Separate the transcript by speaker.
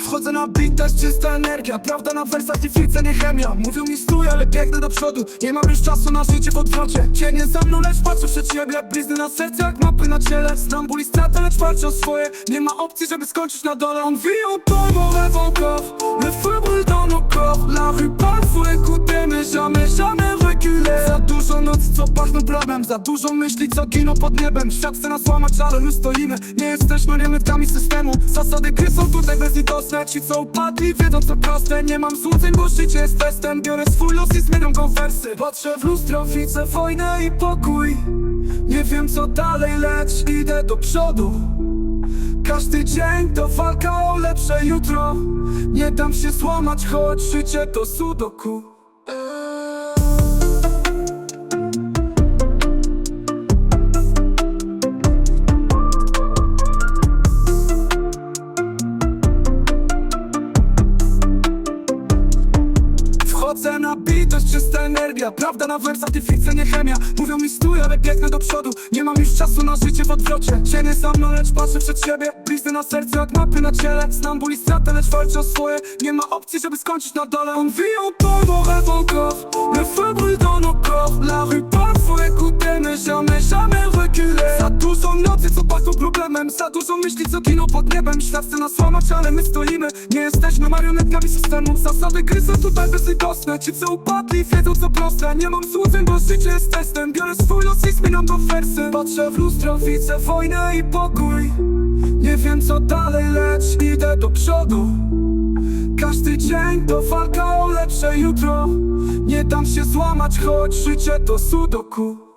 Speaker 1: Wchodzę na beat, jest czysta energia. Prawda na wersach, nie fikcja, nie chemia. Mówią mi stój, ale biegnę do przodu. Nie mam już czasu na życie w odwrocie. Cienie za mną, lecz patrzę przed siebie Blizny na sercu jak mapy na ciele. Znam ból i stratę, lecz walczę o swoje. Nie ma opcji, żeby skończyć na dole. On vit autour rêve encore Le co pachną problem Za dużo myśli, co giną pod niebem. Świat chce nas łamać, ale my stoimy. Nie jesteśmy niemetkami systemu. Zasady gry są tutaj bezlitosne. Ci co upadli, wiedzą co proste. Nie mam złudzeń, bo życie jest testem. Biorę swój los i zmieniam go wersy Patrzę w lustro, widzę wojnę i pokój. Nie wiem co dalej, lecz idę do przodu. Każdy dzień to walka o lepsze jutro. Nie dam się złamać, choć życie to sudoku Wchodzę na beat, to jest czysta energia. Prawda na wersach, fikcja, nie chemia. Mówią mi stój, ale biegnę do przodu. Nie mam już czasu na życie w odwrocie. Cienie za mną, lecz patrzę przed siebie. Blizny na sercu jak mapy na ciele. Znam ból i stratę, lecz walczę o swoje. Nie ma opcji, żeby skończyć na dole. On vit rêve encore Le feu dans nos corps La rue dużo nocy, co pachną problemem. Za dużo myśli, co giną pod niebem. Świat chce nas łamać, ale my stoimy. Nie jesteśmy marionetkami systemu. Zasady gry są tutaj bezlitosne. Ci co upadli, wiedzą co proste. Nie mam złudzeń, bo życie jest testem. Biorę swój los i zmieniam go wersy. Patrzę w lustro, widzę wojnę i pokój. Nie wiem co dalej, lecz idę do przodu. Każdy dzień to walka o lepsze jutro. Nie dam się złamać, choć życie to sudoku